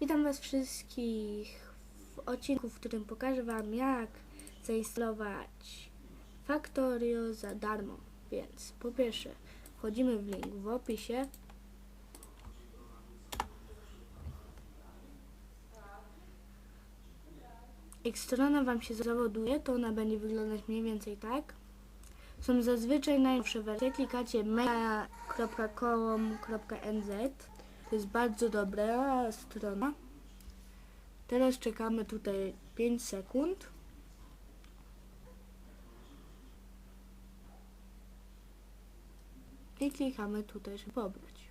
Witam Was wszystkich w odcinku, w którym pokażę Wam jak zainstalować Factorio za darmo. Więc po pierwsze wchodzimy w link w opisie. Jak strona Wam się zawoduje, to ona będzie wyglądać mniej więcej tak. Są zazwyczaj najnowsze wersje. Klikacie mega.com.nz To jest bardzo dobra strona. Teraz czekamy tutaj 5 sekund. I klikamy tutaj, żeby pobrać.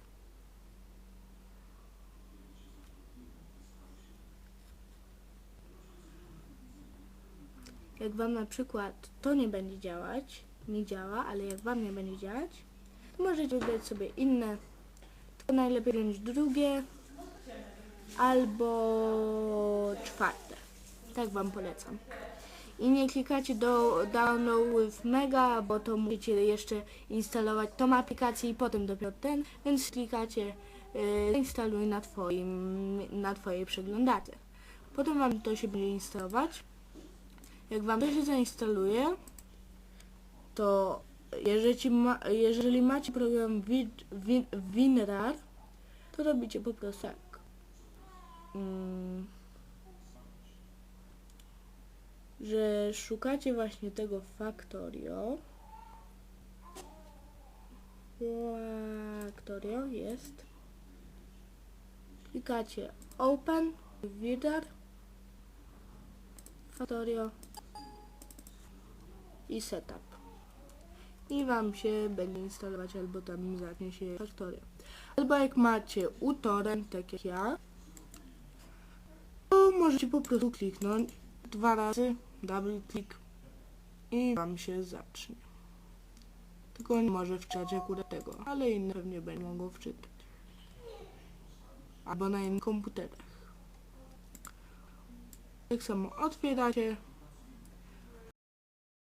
Jak Wam na przykład to nie będzie działać, nie działa, ale jak Wam nie będzie działać, możecie wybrać sobie inne, najlepiej wziąć drugie albo czwarte. Tak Wam polecam. I nie klikacie do download with mega, bo to musicie jeszcze instalować tą aplikację i potem dopiero ten, więc klikacie y, instaluj na twoim na twojej przeglądarce. Potem wam to się będzie instalować. Jak wam to się zainstaluje, to jeżeli, ma, jeżeli macie program Win, Win, WinRAR, to robicie po prostu tak. Mm, że szukacie właśnie tego Factorio. Factorio jest. Klikacie Open, WinRAR, Factorio i Setup. I Wam się będzie instalować albo tam zacznie się Factorio. Albo jak macie utorrent, tak jak ja, to możecie po prostu kliknąć dwa razy, double click i Wam się zacznie. Tylko nie może wczytać akurat tego, ale inne pewnie będą mogą wczytać. Albo na innych komputerach. Tak samo otwieracie